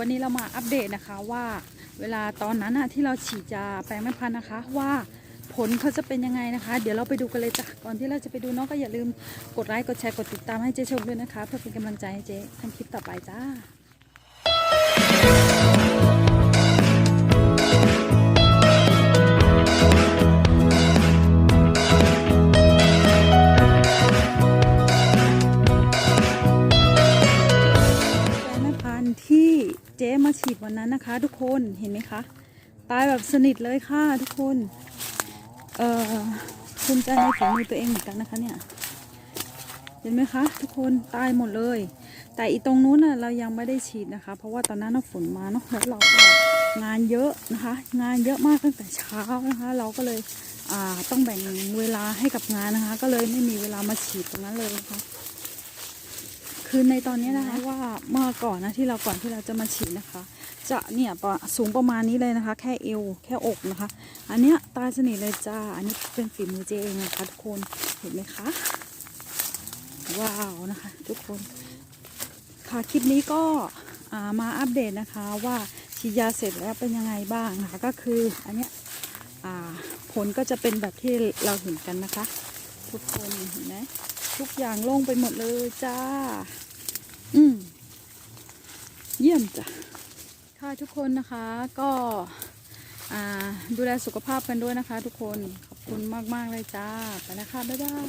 วันนี้เรามาอัปเดตนะคะว่าเวลาตอนนั้นที่เราฉีดยาแปลงแม่พันนะคะว่าผลเขาจะเป็นยังไงนะคะ เดี๋ยวเราไปดูกันเลยจ้ะก่อนที่เราจะไปดูน้องก็อย่าลืมกดไลค์กดแชร์กดติดตามให้เจ๊ชมด้วยนะคะ เพื่อเป็นกำลังใจให้เจ๊ทำคลิปต่อไปจ้าันที่เจ๊มาฉีดวันนั้นนะคะ ทุกคนเห็นไหมคะตายแบบสนิทเลยค่ะทุกคนเอ่อภูมิใจในฝีมือตัวเองเหมือนกันนะคะเนี่ยเห็นไหมคะ ทุกคนตายหมดเลย แต่อีตรงนู้นน่ะเรายังไม่ได้ฉีดนะคะ เพราะว่าตอนนั้นฝนมาเนาะแล้วเราก็งานเยอะนะคะ งานเยอะมากตั้งแต่เช้านะคะ เราก็เลยอ่าต้องแบ่งเวลาให้กับงานนะคะ ก็เลยไม่มีเวลามาฉีดตรงนั้นเลยนะคะ คือในตอนนี้นะคะว่าเมื่อก่อนนะที่เราก่อนที่เราจะมาฉีดนะคะ จะเนี่ยสูงประมาณนี้เลยนะคะ แค่เอวแค่อกนะคะ อันเนี้ยตายสนิทเลยจ้าอันนี้เป็นฝีมือเจเองนะคะทุกคนเห็นไหมคะว้าวนะคะ ทุกคนค่ะคลิปนี้ก็มาอัปเดตนะคะว่าฉีดยาเสร็จแล้วเป็นยังไงบ้างนะคะก็คืออันเนี้ยผลก็จะเป็นแบบที่เราเห็นกันนะคะ ทุกคนเห็นไหมทุกอย่างโล่งไปหมดเลยจ้า อืมเยี่ยมจ้ะ ค่ะทุกคนนะคะก็ดูแลสุขภาพกันด้วยนะคะ ทุกคนขอบคุณมาก ๆ เลยจ้า ไปนะคะ บ๊ายบาย